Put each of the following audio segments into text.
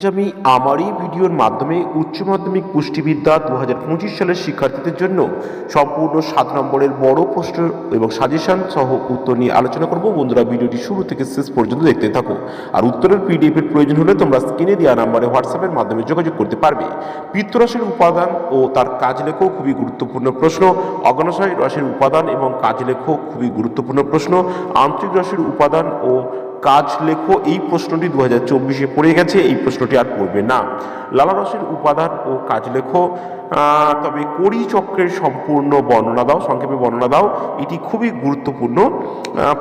আমি আমার এই ভিডিওর মাধ্যমে উচ্চ মাধ্যমিক পুষ্টিবিদ্যা দু হাজার পঁচিশ সালের শিক্ষার্থীদের জন্য সম্পূর্ণ সাত নম্বরের বড় প্রশ্ন এবং সাজেশন সহ উত্তর নিয়ে আলোচনা করব। বন্ধুরা, ভিডিওটি শুরু থেকে শেষ পর্যন্ত দেখতে থাকো। আর উত্তরের পিডিএফ এর প্রয়োজন হলে তোমরা স্ক্রিনে দেওয়া নাম্বারে হোয়াটসঅ্যাপের মাধ্যমে যোগাযোগ করতে পারবে। পিত্তরাশির উপাদান ও তার কাজ লেখো খুবই গুরুত্বপূর্ণ প্রশ্ন। অগ্নাশয় রাশির উপাদান এবং কাজ লেখো খুবই গুরুত্বপূর্ণ প্রশ্ন। আন্তরিক রাশির উপাদান ও কাজ লেখো, এই প্রশ্নটি দু হাজার চব্বিশে পড়ে গেছে, এই প্রশ্নটি আর পড়বে না। লালা রসের উপাদান ও কাজ লেখো তবে কড়ি চক্রের সম্পূর্ণ বর্ণনা দাও, সংক্ষেপে বর্ণনা দাও, এটি খুবই গুরুত্বপূর্ণ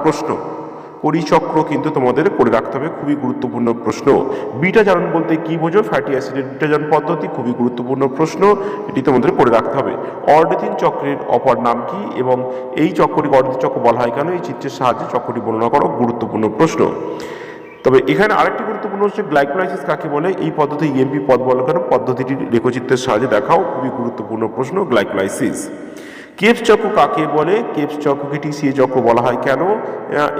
প্রশ্ন। পরিচক্র কিন্তু তোমাদের করে রাখতে হবে। খুবই গুরুত্বপূর্ণ প্রশ্ন। বিটা জারণ বলতে কি বোঝো? ফ্যাটি অ্যাসিডের বিটা জারণ পদ্ধতি খুবই গুরুত্বপূর্ণ প্রশ্ন। এটি তোমাদের করে রাখতে হবে। অর্ডিথিন চক্রের অপর নাম কি? এবং এই চক্রটিকে অর্ডিথিন চক্র বলা হয় কেন? এই চিত্রের সাহায্যে চক্রটি বর্ণনা করো। গুরুত্বপূর্ণ প্রশ্ন। তবে এখানে আরেকটি গুরুত্বপূর্ণ হচ্ছে গ্লাইকোলাইসিস কাকে বলে? এই পদ্ধতি ইএমপি পদ বলে কেন? পদ্ধতিটি রেখচিত্রের সাহায্যে দেখাও। খুবই গুরুত্বপূর্ণ প্রশ্ন গ্লাইকোলাইসিস কেপস চক্র কাকে বলে? কেপস চক্রকে টিসিএ চক্র বলা হয় কেন?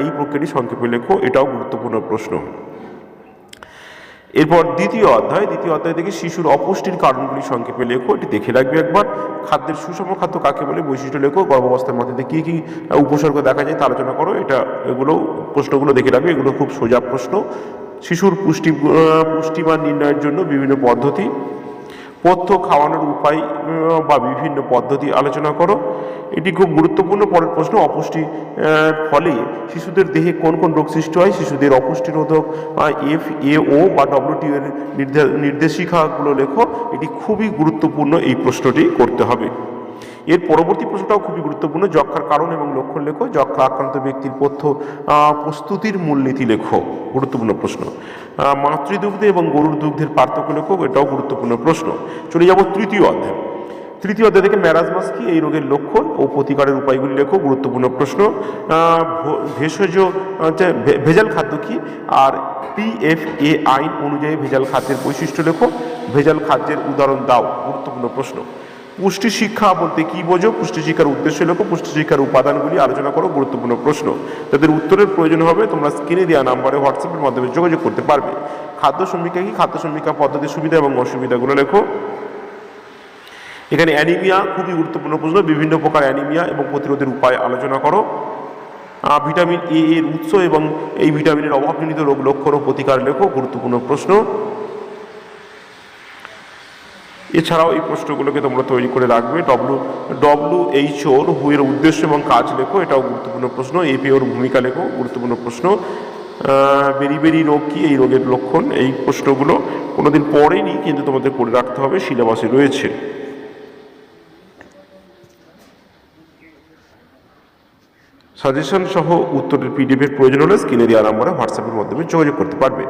এই প্রক্রিয়াটি সংক্ষেপে লেখো, এটাও গুরুত্বপূর্ণ প্রশ্ন। এরপর দ্বিতীয় অধ্যায় দ্বিতীয় অধ্যায় থেকে শিশুর অপুষ্টির কারণগুলি সংক্ষেপে লেখো, এটি দেখে রাখবে একবার। খাদ্যের সুষম খাদ্য কাকে বলে? বৈশিষ্ট্য লেখো, গর্ভাবস্থার মধ্যে কী কী উপসর্গ দেখা যায় তা আলোচনা করো, এটা এগুলো, প্রশ্নগুলো দেখে রাখবে, এগুলো খুব সোজা প্রশ্ন। শিশুর পুষ্টি পুষ্টিমান নির্ণয়ের জন্য বিভিন্ন পদ্ধতি। পথ্য খাওয়ানোর উপায় বা বিভিন্ন পদ্ধতি আলোচনা করো। এটি খুব গুরুত্বপূর্ণ। পরের প্রশ্ন, অপুষ্টি ফলে শিশুদের দেহে কোন কোন রোগ সৃষ্টি হয়? শিশুদের অপুষ্টিরোধক এফ এ ও বা ডব্লিউটি এর নির্দেশিকাগুলো লেখো। এটি খুবই গুরুত্বপূর্ণ এই প্রশ্নটি করতে হবে। এর পরবর্তী প্রশ্নটাও খুবই গুরুত্বপূর্ণ, যক্ষার কারণ এবং লক্ষণ লেখো, যক্ষা আক্রান্ত ব্যক্তির পথ্য প্রস্তুতির মূলনীতি লেখো, গুরুত্বপূর্ণ প্রশ্ন। মাতৃদুগ্ধে এবং গরুর দুগ্ধের পার্থক্য লেখো, এটাও গুরুত্বপূর্ণ প্রশ্ন। চলে যাব তৃতীয় অধ্যায়। তৃতীয় অধ্যায় থেকে ম্যারাজমাস কি, এই রোগের লক্ষণ ও প্রতিকারের উপায়গুলি লেখো, গুরুত্বপূর্ণ প্রশ্ন। ভেষজ, হচ্ছে ভেজাল খাদ্য কি, আর পিএফএ আইন অনুযায়ী ভেজাল খাদ্যের বৈশিষ্ট্য লেখো, ভেজাল খাদ্যের উদাহরণ দাও, গুরুত্বপূর্ণ প্রশ্ন। পুষ্টি শিক্ষা বলতে কি বোঝো? পুষ্টি শিক্ষার উদ্দেশ্য লেখো পুষ্টি শিক্ষার উপাদানগুলি আলোচনা করো, গুরুত্বপূর্ণ প্রশ্ন। তাদের উত্তরের প্রয়োজন হবে, তোমরা স্ক্রিনে দেওয়া নাম্বারে হোয়াটসঅ্যাপের মাধ্যমে যোগাযোগ করতে পারবে। খাদ্য সমীক্ষা কি? খাদ্য সমীক্ষা পদ্ধতির সুবিধা এবং অসুবিধাগুলো লেখো। এখানে অ্যানিমিয়া খুবই গুরুত্বপূর্ণ প্রশ্ন। বিভিন্ন প্রকার অ্যানিমিয়া এবং প্রতিরোধের উপায় আলোচনা করো। ভিটামিন এ এর উৎস এবং এই ভিটামিনের অভাবজনিত রোগ লক্ষণ ও প্রতিকার লেখো, গুরুত্বপূর্ণ প্রশ্ন। এছাড়াও এই প্রশ্নগুলোকে তোমরা তৈরি করে রাখবে। ডব্লু ডব্লু এইচ ওর হুয়ের উদ্দেশ্য এবং কাজ লেখো, এটাও গুরুত্বপূর্ণ প্রশ্ন। এপি ওর ভূমিকা লেখো, গুরুত্বপূর্ণ প্রশ্ন। বেরিবেরি রোগ কি? এই রোগের লক্ষণ, এই প্রশ্নগুলো কোনোদিন পড়েনি, কিন্তু তোমাদের করে রাখতে হবে, সিলেবাসে রয়েছে। সাজেশন সহ উত্তরের পিডিএফের প্রয়োজন হলে স্ক্রিনে দেওয়া নাম্বারে হোয়াটসঅ্যাপের মাধ্যমে যোগাযোগ করতে পারবে।